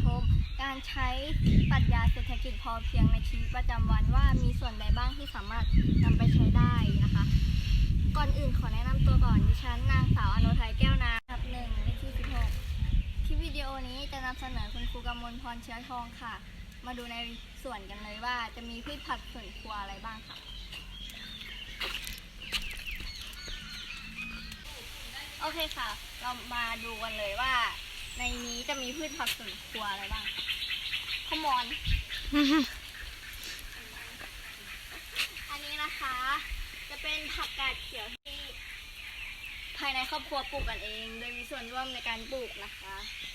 ชม การใช้ปรัชญาเศรษฐกิจพอเพียงในชีวิตประจำวันว่ามีส่วนใดบ้างที่สามารถนำไปใช้ได้นะคะ ก่อนอื่นขอแนะนำตัวก่อนดิฉันนางสาวอนุทัยแก้วนาครับหนึ่งเลขที่สิบหกที่วิดีโอนี้จะนำเสนอคุณครูกำมลพรเชื้อทองค่ะ มาดูในส่วนกันเลยว่าจะมีพืชผักสวนครัวอะไรบ้างค่ะโอเคค่ะ เรามาดูกันเลยว่า ในนี้จะมีพืชผักสวนครัวอะไรบ้างขมอน อันนี้นะคะ จะเป็นผักกาดเขียวที่ ภายในครอบครัวปลูกกันเอง โดยมีส่วนร่วมในการปลูกนะคะ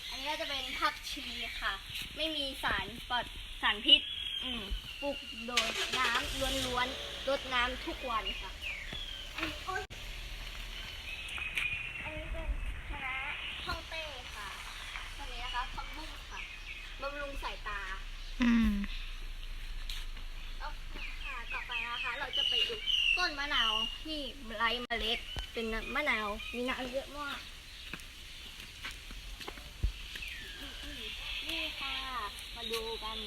อันนี้ก็จะเป็นผักชีค่ะ ไม่มีสารปลอดสารพิษ อืมปลูกโดยน้ำล้วนๆรดน้ำทุกวันค่ะ โอ๊ยอันนี้เป็นคณะฮ่องเต้ค่ะตัวนี้นะคะพักบุ้งค่ะบำรุงสายตา อืม โอเคค่ะ ต่อไปนะคะ เราจะไปดูต้นมะนาว ที่ไร้เมล็ดเป็นมะนาวมีน้ำเยอะมากนี่ค่ะ มาดูกัน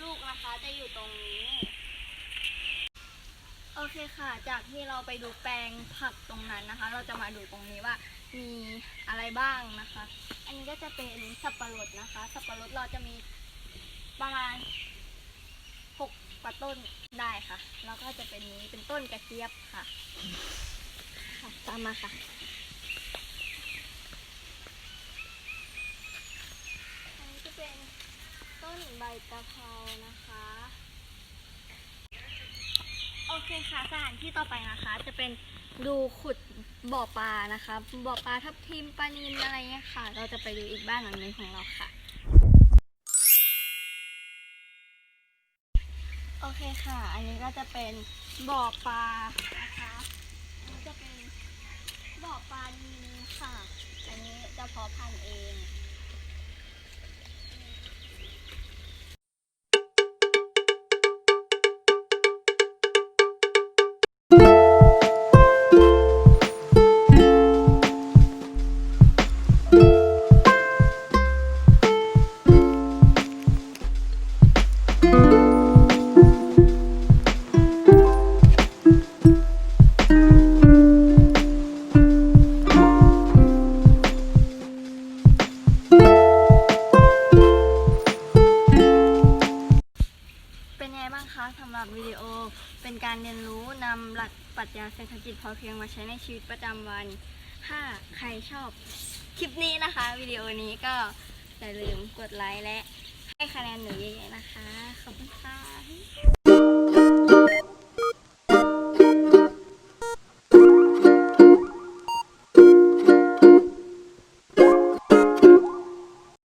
ลูกนะคะจะอยู่ตรงนี้ โอเคค่ะ จากที่เราไปดูแปลงผักตรงนั้นนะคะ เราจะมาดูตรงนี้ว่ามีอะไรบ้างนะคะ อันนี้ก็จะเป็นสับปะรดนะคะ สับปะรดเราจะมีประมาณ กกว่าต้นได้ค่ะ แล้วก็จะเป็นนี้เป็นต้นกระเจี๊ยบค่ะค่ะตามมาค่ะ อันนี้จะเป็นต้นใบกะเพรานะคะ โอเคค่ะสถานที่ต่อไปนะคะ จะเป็นดูขุดบ่อปลานะคะ บ่อปลาทับทิมปลานิลอะไรเงี้ยค่ะ เราจะไปดูอีกบ้านหลังหนึงของเราค่ะ โอเคค่ะ อันนี้ก็จะเป็นบ่อปลานะคะอันนี้จะเป็นบ่อปลานิลค่ะ อันนี้จะเพาะพันธุ์เอง สำหรับวิดีโอเป็นการเรียนรู้นำหลักปรัชญาเศรษฐกิจพอเพียงมาใช้ในชีวิตประจำวัน ถ้าใครชอบคลิปนี้นะคะ วิดีโอนี้ก็อย่าลืมกดไลค์และให้คะแนนหนูเยอะๆนะคะ ขอบคุณค่ะ